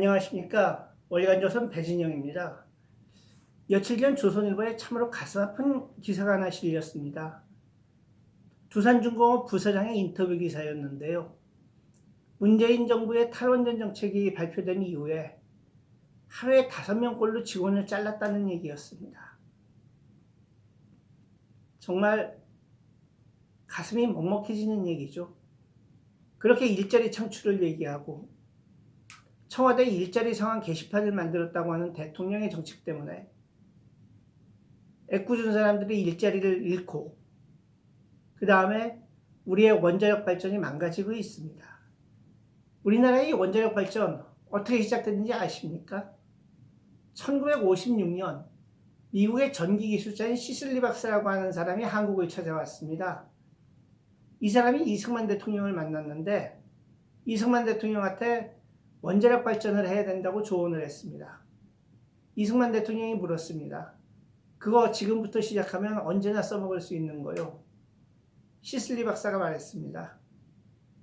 안녕하십니까. 월간조선 배진영입니다. 며칠 전 조선일보에 참으로 가슴 아픈 기사가 하나 실렸습니다. 두산중공업 부사장의 인터뷰 기사였는데요. 문재인 정부의 탈원전 정책이 발표된 이후에 하루에 다섯 명꼴로 직원을 잘랐다는 얘기였습니다. 정말 가슴이 먹먹해지는 얘기죠. 그렇게 일자리 창출을 얘기하고 청와대 일자리 상황 게시판을 만들었다고 하는 대통령의 정책 때문에 애꿎은 사람들이 일자리를 잃고 그 다음에 우리의 원자력 발전이 망가지고 있습니다. 우리나라의 원자력 발전 어떻게 시작됐는지 아십니까? 1956년 미국의 전기 기술자인 시슬리 박사라고 하는 사람이 한국을 찾아왔습니다. 이 사람이 이승만 대통령을 만났는데 이승만 대통령한테 원자력 발전을 해야 된다고 조언을 했습니다. 이승만 대통령이 물었습니다. 그거 지금부터 시작하면 언제나 써먹을 수 있는 거요. 시슬리 박사가 말했습니다.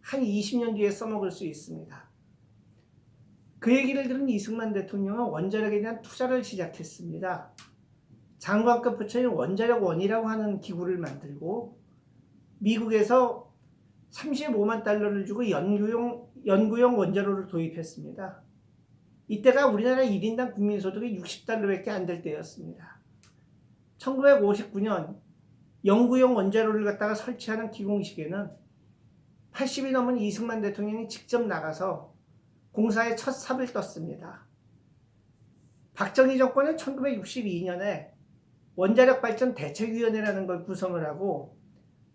한 20년 뒤에 써먹을 수 있습니다. 그 얘기를 들은 이승만 대통령은 원자력에 대한 투자를 시작했습니다. 장관급 부처인 원자력 원이라고 하는 기구를 만들고 미국에서 35만 달러를 주고 연구용, 연구용 원자로를 도입했습니다. 이때가 우리나라 1인당 국민소득이 60달러밖에 안 될 때였습니다. 1959년 연구용 원자로를 갖다가 설치하는 기공식에는 80이 넘은 이승만 대통령이 직접 나가서 공사의 첫 삽을 떴습니다. 박정희 정권은 1962년에 원자력 발전 대책위원회라는 걸 구성을 하고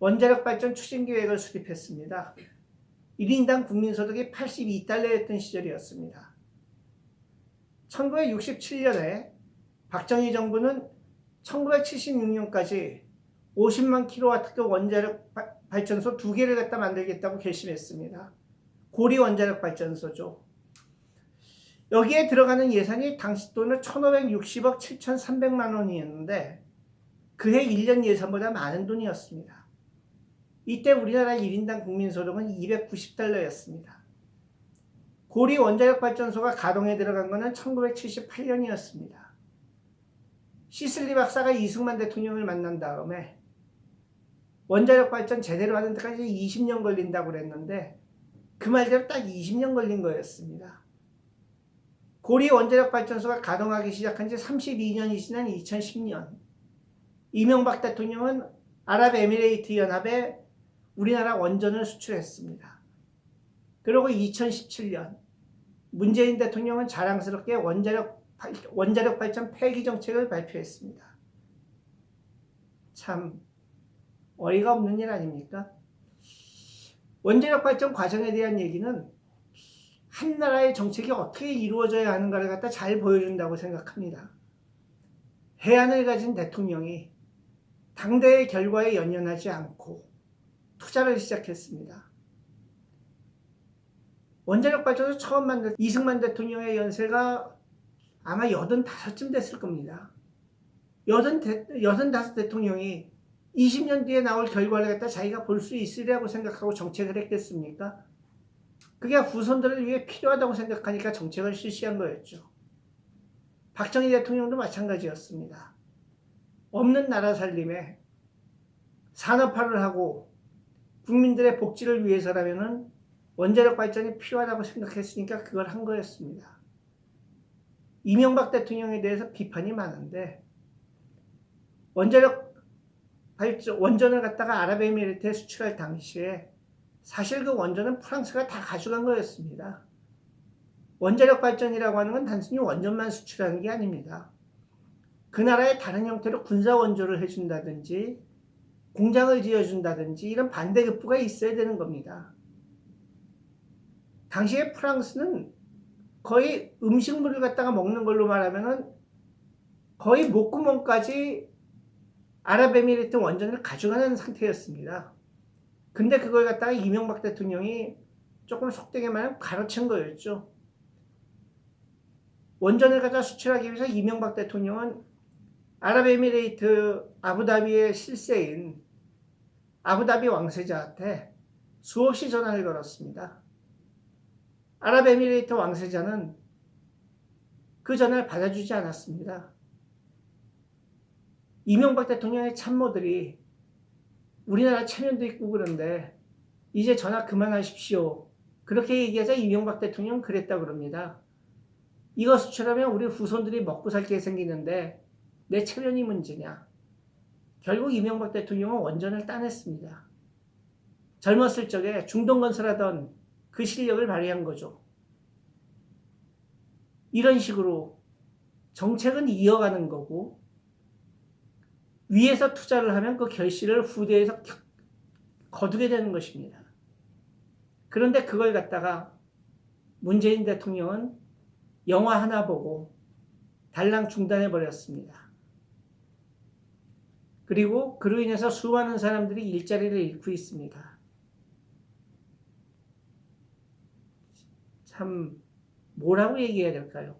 원자력 발전 추진 계획을 수립했습니다. 1인당 국민소득이 82달러였던 시절이었습니다. 1967년에 박정희 정부는 1976년까지 50만 킬로와트급 원자력 발전소 두 개를 갖다 만들겠다고 결심했습니다. 고리 원자력 발전소죠. 여기에 들어가는 예산이 당시 돈은 1560억 7300만 원이었는데 그해 1년 예산보다 많은 돈이었습니다. 이때 우리나라 1인당 국민소득은 290달러였습니다. 고리 원자력 발전소가 가동에 들어간 것은 1978년이었습니다. 시슬리 박사가 이승만 대통령을 만난 다음에 원자력 발전 제대로 하는 데까지 20년 걸린다고 그랬는데 그 말대로 딱 20년 걸린 거였습니다. 고리 원자력 발전소가 가동하기 시작한 지 32년이 지난 2010년 이명박 대통령은 아랍에미레이트 연합에 우리나라 원전을 수출했습니다. 그리고 2017년 문재인 대통령은 자랑스럽게 원자력, 원자력 발전 폐기 정책을 발표했습니다. 참 어이가 없는 일 아닙니까? 원자력 발전 과정에 대한 얘기는 한 나라의 정책이 어떻게 이루어져야 하는가를 갖다 잘 보여준다고 생각합니다. 해안을 가진 대통령이 당대의 결과에 연연하지 않고 투자를 시작했습니다. 원자력 발전소 처음 만들 이승만 대통령의 연세가 아마 85쯤 됐을 겁니다. 85 대통령이 20년 뒤에 나올 결과를 갖다 자기가 볼 수 있으리라고 생각하고 정책을 했겠습니까? 그게 후손들을 위해 필요하다고 생각하니까 정책을 실시한 거였죠. 박정희 대통령도 마찬가지였습니다. 없는 나라 살림에 산업화를 하고 국민들의 복지를 위해서라면 원자력 발전이 필요하다고 생각했으니까 그걸 한 거였습니다. 이명박 대통령에 대해서 비판이 많은데 원자력 발전, 원전을 갖다가 아랍에미리트에 수출할 당시에 사실 그 원전은 프랑스가 다 가져간 거였습니다. 원자력 발전이라고 하는 건 단순히 원전만 수출하는 게 아닙니다. 그 나라의 다른 형태로 군사 원조를 해준다든지 공장을 지어준다든지 이런 반대급부가 있어야 되는 겁니다. 당시에 프랑스는 거의 음식물을 갖다가 먹는 걸로 말하면은 거의 목구멍까지 아랍에미리트 원전을 가져가는 상태였습니다. 근데 그걸 갖다가 이명박 대통령이 조금 속되게 말하면 가로챈 거였죠. 원전을 갖다 수출하기 위해서 이명박 대통령은 아랍에미레이트 아부다비의 실세인 아부다비 왕세자한테 수없이 전화를 걸었습니다. 아랍에미레이트 왕세자는 그 전화를 받아주지 않았습니다. 이명박 대통령의 참모들이 우리나라 체면도 있고 그런데 이제 전화 그만하십시오. 그렇게 얘기하자 이명박 대통령 그랬다 그럽니다. 이거 수출하면 우리 후손들이 먹고 살게 생기는데 내 체면이 문제냐. 결국 이명박 대통령은 원전을 따냈습니다. 젊었을 적에 중동 건설하던 그 실력을 발휘한 거죠. 이런 식으로 정책은 이어가는 거고 위에서 투자를 하면 그 결실을 후대에서 겨- 거두게 되는 것입니다. 그런데 그걸 갖다가 문재인 대통령은 영화 하나 보고 달랑 중단해 버렸습니다. 그리고 그로 인해서 수많은 사람들이 일자리를 잃고 있습니다. 참 뭐라고 얘기해야 될까요?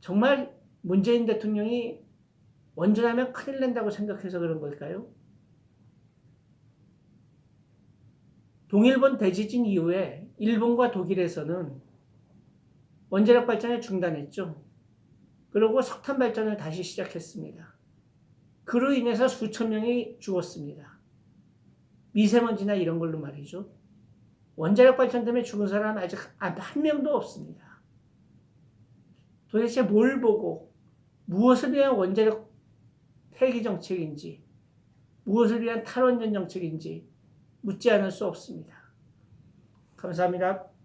정말 문재인 대통령이 원전하면 큰일 난다고 생각해서 그런 걸까요? 동일본 대지진 이후에 일본과 독일에서는 원자력 발전을 중단했죠. 그리고 석탄 발전을 다시 시작했습니다. 그로 인해서 수천 명이 죽었습니다. 미세먼지나 이런 걸로 말이죠. 원자력 발전 때문에 죽은 사람 아직 한 명도 없습니다. 도대체 뭘 보고 무엇을 위한 원자력 폐기 정책인지 무엇을 위한 탈원전 정책인지 묻지 않을 수 없습니다. 감사합니다.